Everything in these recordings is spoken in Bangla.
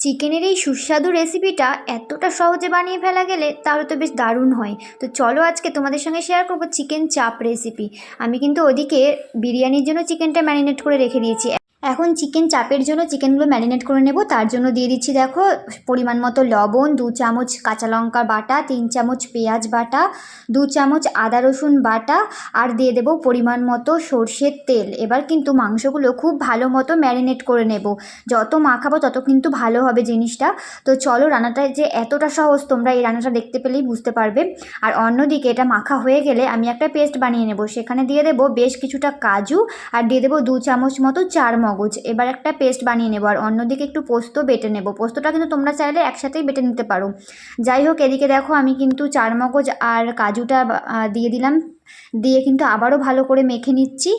চিকেনের এই সুস্বাদু রেসিপিটা এতটা সহজে বানিয়ে ফেলা গেলে তাহলে তো বেশ দারুণ হয়। তো চলো আজকে তোমাদের সঙ্গে শেয়ার করব চিকেন চাপ রেসিপি আমি কিন্তু ওদিকে বিরিয়ানির জন্য চিকেনটা ম্যারিনেট করে রেখে দিয়েছি। এখন চিকেন চাপের জন্য চিকেনগুলো ম্যারিনেট করে নেব। তার জন্য দিয়ে দিচ্ছি দেখো, পরিমাণ মতো লবণ, দু চামচ কাঁচা লঙ্কা বাটা, তিন চামচ পেঁয়াজ বাটা, দু চামচ আদা রসুন বাটা, আর দিয়ে দেবো পরিমাণ মতো সর্ষের তেল। এবার কিন্তু মাংসগুলো খুব ভালো মতো ম্যারিনেট করে নেব। যত মাখাবো তত কিন্তু ভালো হবে জিনিসটা। তো চলো রান্নাটা যে এতটা সহজ তোমরা এই রান্নাটা দেখতে পেলেই বুঝতে পারবে। আর অন্যদিকে এটা মাখা হয়ে গেলে আমি একটা পেস্ট বানিয়ে নেব। সেখানে দিয়ে দেবো বেশ কিছুটা কাজু, আর দিয়ে দেবো দু চামচ মতো চার মগজ। এবার একটা পেস্ট বানিয়ে নেব, আর অন্যদিকে একটু পোস্ত বেটে নেব। পোস্তটা কিন্তু তোমরা চাইলে একসাথেই বেটে নিতে পারো। যাই হোক, এদিকে দেখো আমি কিন্তু চার মগজ আর কাজুটা দিয়ে দিলাম। দিয়ে কিন্তু আবারও ভালো করে মেখে নিচ্ছি।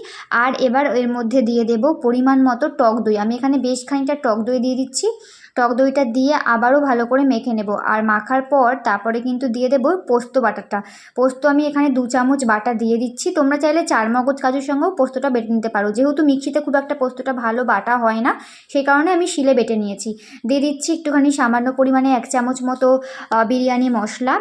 আর এবার এর মধ্যে দিয়ে দেব পরিমাণ মতো টক দই। আমি এখানে বেশ খানিকটা টক দই দিয়ে দিচ্ছি। টক দইটা দিয়ে আবারও ভালো করে মেখে নেব। আর মাখার পর তারপরে কিন্তু দিয়ে দেবো পোস্ত বাটারটা পোস্ত আমি এখানে দু চামচ বাটা দিয়ে দিচ্ছি। তোমরা চাইলে চার মগজ কাজুর সঙ্গেও পোস্তটা বেটে নিতে পারো। যেহেতু মিক্সিতে খুব একটা পোস্তটা ভালো বাটা হয় না, সেই কারণে আমি শিলে বেটে নিয়েছি। দিয়ে দিচ্ছি একটুখানি সামান্য পরিমাণে এক চামচ মতো বিরিয়ানি মশলা।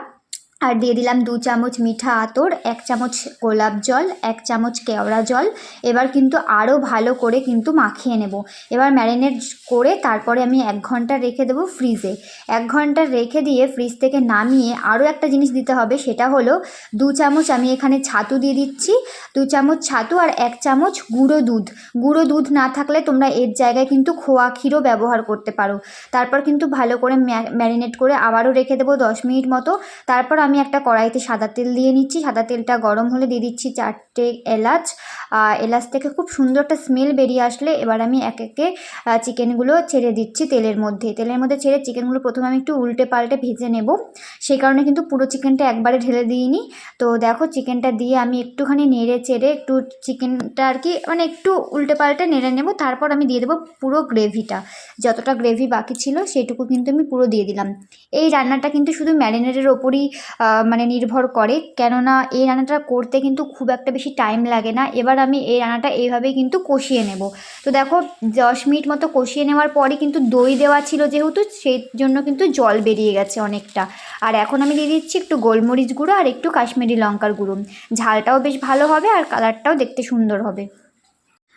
আর দিয়ে দিলাম দু চামচ মিঠা আতর, এক চামচ গোলাপ জল, এক চামচ কেওড়া জল। এবার কিন্তু আরও ভালো করে কিন্তু মাখিয়ে নেব। এবার ম্যারিনেট করে তারপরে আমি এক ঘণ্টা রেখে দেবো ফ্রিজে। এক ঘণ্টা রেখে দিয়ে ফ্রিজ থেকে নামিয়ে আরও একটা জিনিস দিতে হবে, সেটা হলো দু চামচ আমি এখানে ছাতু দিয়ে দিচ্ছি। দু চামচ ছাতু আর এক চামচ গুঁড়ো দুধ। গুঁড়ো দুধ না থাকলে তোমরা এর জায়গায় কিন্তু খোয়া ক্ষীরও ব্যবহার করতে পারো। তারপর কিন্তু ভালো করে ম্যারিনেট করে আবারও রেখে দেবো দশ মিনিট মতো। তারপর আমি একটা কড়াইতে সাদা তেল দিয়ে নিচ্ছি। সাদা তেলটা গরম হলে দিয়ে দিচ্ছি চারটে এলাচ। এলাচ থেকে খুব সুন্দর একটা স্মেল বেরিয়ে আসলে এবার আমি এক একে চিকেনগুলো ছেড়ে দিচ্ছি তেলের মধ্যে। তেলের মধ্যে ছেড়ে চিকেনগুলো প্রথমে আমি একটু উল্টে পাল্টে ভেজে নেব। সেই কারণে কিন্তু পুরো চিকেনটা একবারে ঢেলে দিইনি। তো দেখো চিকেনটা দিয়ে আমি একটুখানি নেড়ে চেড়ে একটু চিকেনটা আর কি মানে একটু উল্টে পাল্টে নেড়ে নেব। তারপর আমি দিয়ে দেবো পুরো গ্রেভিটা। যতটা গ্রেভি বাকি ছিল সেটুকু কিন্তু আমি পুরো দিয়ে দিলাম। এই রান্নাটা কিন্তু শুধু ম্যারিনেটের ওপরই মানে নির্ভর করে। কেননা এই রান্নাটা করতে কিন্তু খুব একটা বেশি টাইম লাগে না। এবার আমি এই রান্নাটা এইভাবেই কিন্তু কষিয়ে নেব। তো দেখো, দশ মিনিট মতো কষিয়ে নেওয়ার পরে কিন্তু দই দেওয়া ছিল যেহেতু, সেই জন্য কিন্তু জল বেরিয়ে গেছে অনেকটা। আর এখন আমি দিয়ে দিচ্ছি একটু গোলমরিচ গুঁড়ো আর একটু কাশ্মীরি লঙ্কার গুঁড়ো। ঝালটাও বেশ ভালো হবে আর কালারটাও দেখতে সুন্দর হবে।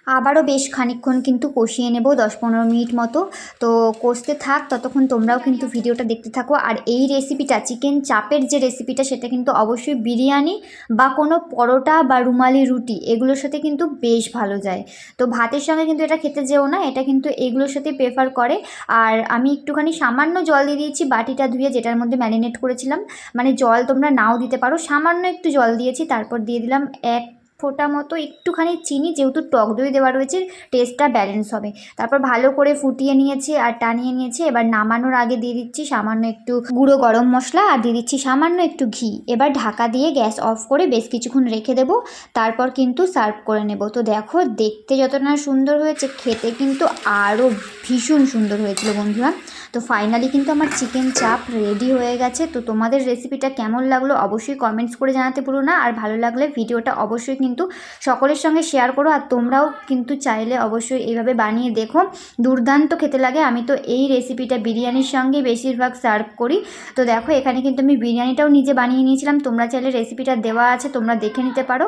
আবারও বেশ খানিকক্ষণ কিন্তু কষিয়ে নেব দশ পনেরো মিনিট মতো। তো কষতে থাক, ততক্ষণ তোমরাও কিন্তু ভিডিওটা দেখতে থাকো। আর এই রেসিপিটা চিকেন চাপের যে রেসিপিটা সেটা কিন্তু অবশ্যই বিরিয়ানি বা কোনো পরোটা বা রুমালি রুটি, এগুলোর সাথে কিন্তু বেশ ভালো যায়। তো ভাতের সঙ্গে কিন্তু এটা খেতে যেও না, এটা কিন্তু এগুলোর সাথে প্রেফার করে। আর আমি একটুখানি সামান্য জল দিয়ে দিয়েছি বাটিটা ধুয়ে, যেটার মধ্যে ম্যারিনেট করেছিলাম। মানে জল তোমরা নাও দিতে পারো, সামান্য একটু জল দিয়েছি, তারপর দিয়ে দিলাম এক ফোঁটা মতো একটুখানি চিনি, যেহেতু টক দই দেওয়া রয়েছে টেস্টটা ব্যালেন্স হবে। তারপর ভালো করে ফুটিয়ে নিয়েছি আর টানিয়ে নিয়েছি। এবার নামানোর আগে দিয়ে দিচ্ছি সামান্য একটু গুঁড়ো গরম মশলা আর দিয়ে দিচ্ছি সামান্য একটু ঘি। এবার ঢাকা দিয়ে গ্যাস অফ করে বেশ কিছুক্ষণ রেখে দেবো। তারপর কিন্তু সার্ভ করে নেব। তো দেখো, দেখতে যতটা সুন্দর হয়েছে, খেতে কিন্তু আরও ভীষণ সুন্দর হয়েছিল বন্ধুরা। তো ফাইনালি কিন্তু আমার চিকেন চাপ রেডি হয়ে গেছে। তো তোমাদের রেসিপিটা কেমন লাগল অবশ্যই কমেন্টস করে জানাতে ভুলো না। আর ভালো লাগলে ভিডিওটা অবশ্যই কিন্তু সকলের সঙ্গে শেয়ার করো আর তোমরাও কিন্তু চাইলে অবশ্যই এইভাবে বানিয়ে দেখো। দুর্দান্ত খেতে লাগে। আমি তো এই রেসিপিটা বিরিয়ানির সঙ্গে বেশিরভাগ সার্ভ করি। তো দেখো, এখানে কিন্তু আমি বিরিয়ানিটাও নিজে বানিয়ে নিয়েছিলাম। তোমরা চাইলে রেসিপিটা দেওয়া আছে, তোমরা দেখে নিতে পারো।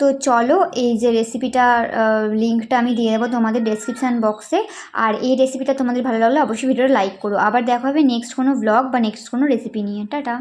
তো চলো, এই যে রেসিপিটার লিঙ্কটা আমি দিয়ে দেবো তোমাদের ডেসক্রিপশান বক্সে আর এই রেসিপিটা তোমাদের ভালো লাগলে অবশ্যই ভিডিওটা লাইক করো। আবার দেখা হবে নেক্সট কোনো ব্লগ বা নেক্সট কোনো রেসিপি নিয়ে। টাটা!